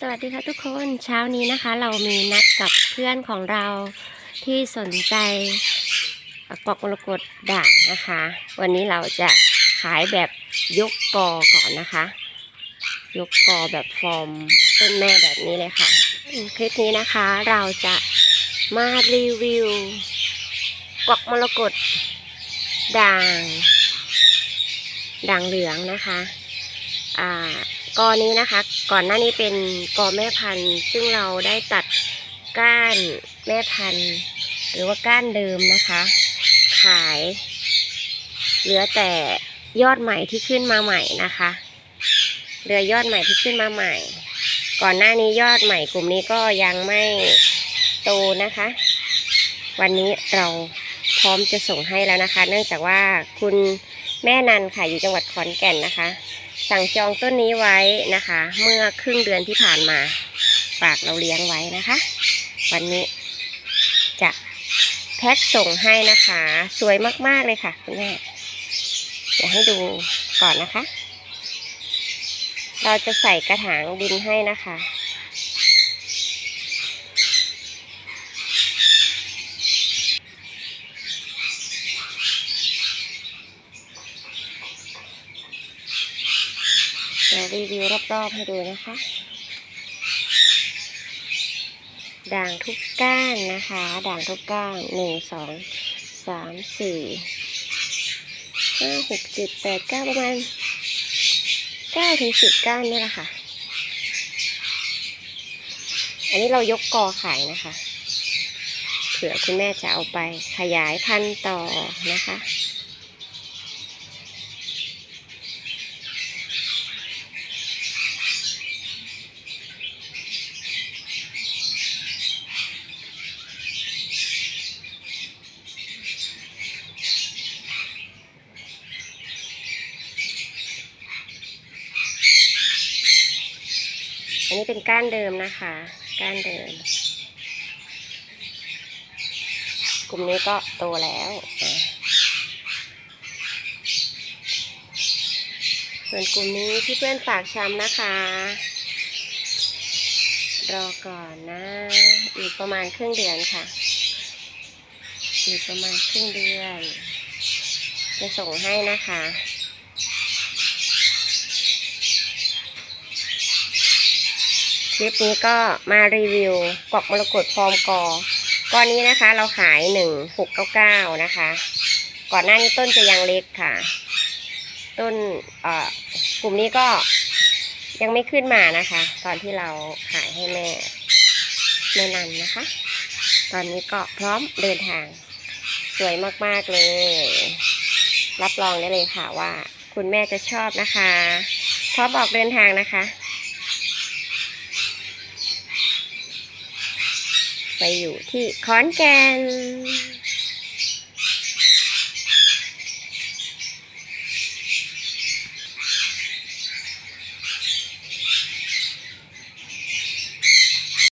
สวัสดีค่ะทุกคนเช้านี้นะคะ เรามีนัดกับเพื่อนของเราที่สนใจกอกมรกตด่างนะคะ วันนี้เราจะขายแบบยกกอก่อนนะคะ ยกกอแบบฟอร์มต้นแม่แบบนี้เลยค่ะ คลิปนี้นะคะเราจะมารีวิวกอกมรกตด่าง ด่างเหลืองนะคะ อ่า กอนี้นะคะ ก่อนหน้านี้เป็นกอแม่พันธุ์ ซึ่งเราได้ตัดก้านแม่พันธุ์ หรือว่าก้านเดิมนะคะ ขาย เหลือแต่ยอดใหม่ที่ขึ้นมาใหม่นะคะเหลือยอดใหม่ที่ขึ้นมาใหม่ ก่อนหน้านี้ยอดใหม่กลุ่มนี้ก็ยังไม่โตนะคะ วันนี้เราพร้อมจะส่งให้แล้วนะคะ เนื่องจากว่าคุณแม่นันค่ะอยู่จังหวัดขอนแก่นนะคะ สั่งจองต้นนี้ไว้นะคะ เมื่อครึ่งเดือนที่ผ่านมาฝากเราเลี้ยงไว้นะคะ วันนี้จะแพ็คส่งให้นะคะ สวยมากๆเลยค่ะคุณแม่เดี๋ยวให้ดูก่อนนะคะ เราจะใส่กระถางดินให้นะคะ เดี๋ยวรีวิวรอบๆให้ดูนะคะ ด่างทุกก้านนะคะ ด่างทุกก้านหนึ่งสองสามสี่ห้าหกเจ็ดแปดเก้าประมาณเก้าถึงสิบก้านนี่แหละค่ะ อันนี้เรายกกอขายนะคะ เผื่อคุณแม่จะเอาไปขยายพันธุ์ต่อนะคะ นนี้เป็นก้านเดิมนะคะ ก้านเดิม กลุ่มนี้ก็โตแล้วส่วนกลุ่มนี้ที่เพื่อนฝากชำนะคะ รอก่อนนะ อีกประมาณครึ่งเดือนค่ะ อีกประมาณครึ่งเดือน จะส่งให้นะคะ คลิปนี้ก็มารีวิวกอกมรกตฟอร์มกอก้อนนี้นะคะเราขายหนึ่งหกเก้าเก้านะคะ ก่อนหน้านี้ต้นจะยังเล็กค่ะ ต้นเอ่อกลุ่มนี้ก็ยังไม่ขึ้นมานะคะ ตอนที่เราขายให้แม่แม่นันนะคะ ตอนนี้ก็พร้อมเดินทาง สวยมากๆเลย รับรองได้เลยค่ะว่า คุณแม่จะชอบนะคะพร้อมออกเดินทางนะคะ ไปอยู่ที่ขอนแก่น